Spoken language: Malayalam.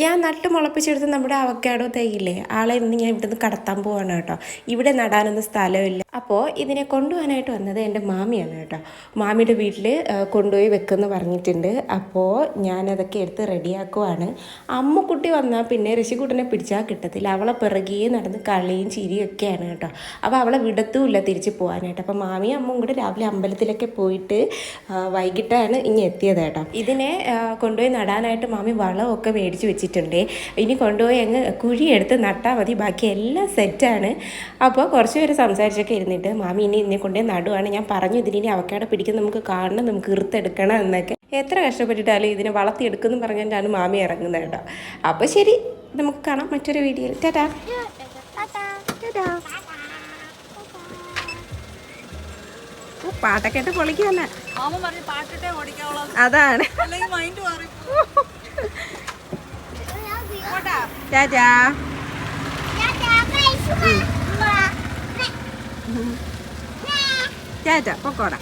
ഞാൻ നട്ട് മുളപ്പിച്ചെടുത്ത് നമ്മുടെ അവക്കാടോ തൈയില്ലേ? ആളെ ഇന്ന് ഞാൻ ഇവിടുന്ന് കടത്താൻ പോവാണ് കേട്ടോ. ഇവിടെ നടാനൊന്നും സ്ഥലമില്ല. അപ്പോൾ ഇതിനെ കൊണ്ടുപോകാനായിട്ട് വന്നത് എന്റെ മാമിയാണ് കേട്ടോ. മാമിയുടെ വീട്ടിൽ കൊണ്ടുപോയി വെക്കുമെന്ന് പറഞ്ഞിട്ടുണ്ട്. അപ്പോൾ ഞാനതൊക്കെ എടുത്ത് റെഡിയാക്കുവാണ്. അമ്മുക്കുട്ടി വന്നാൽ പിന്നെ ഋഷിക്കുട്ടനെ പിടിച്ചാൽ കിട്ടത്തില്ല. അവളെ പിറകെ നടന്ന് കളിയും ചിരിയും ഒക്കെയാണ് കേട്ടോ. അപ്പോൾ അവളെ വിടത്തുമില്ല തിരിച്ച് പോകാനായിട്ട് അപ്പോൾ മാമിയും അമ്മും കൂടെ രാവിലെ അമ്പലത്തിലൊക്കെ പോയിട്ട് വൈകിട്ടാണ് ഇനി എത്തിയത് കേട്ടോ. ഇതിനെ കൊണ്ടുപോയി നടാനായിട്ട് മാമി വളമൊക്കെ മേടിച്ച് വെച്ചിട്ടുണ്ട്. ഇനി കൊണ്ടുപോയി അങ്ങ് കുഴിയെടുത്ത് നട്ടാൽ മതി. ബാക്കി എല്ലാം സെറ്റാണ്. അപ്പോൾ കുറച്ച് പേര് സംസാരിച്ചൊക്കെ ഇരുന്നിട്ട് മാമി ഇനി ഇന്നെ കൊണ്ടുപോയി നടുവാണ്. ഞാൻ പറഞ്ഞു ഇതിനി അവക്കാടെ പിടിക്കുന്ന നമുക്ക് കാണണം നമുക്ക് ഇറുത്തെടുക്കണം എന്നൊക്കെ. എത്ര കഷ്ടപ്പെട്ടിട്ടാലും ഇതിനെ വളർത്തിയെടുക്കുമെന്ന് പറഞ്ഞിട്ടാണ് മാമി ഇറങ്ങുന്നത് കേട്ടോ. അപ്പോൾ ശരി നമുക്ക് കാണാം മറ്റൊരു വീഡിയോയിൽ. ടാറ്റാ. പാട്ടൊക്കെ ഇട്ട് ഓടിക്കാവുള്ളൂ. അതാണ്. ടാറ്റാ ടാറ്റ പൊക്കോടാ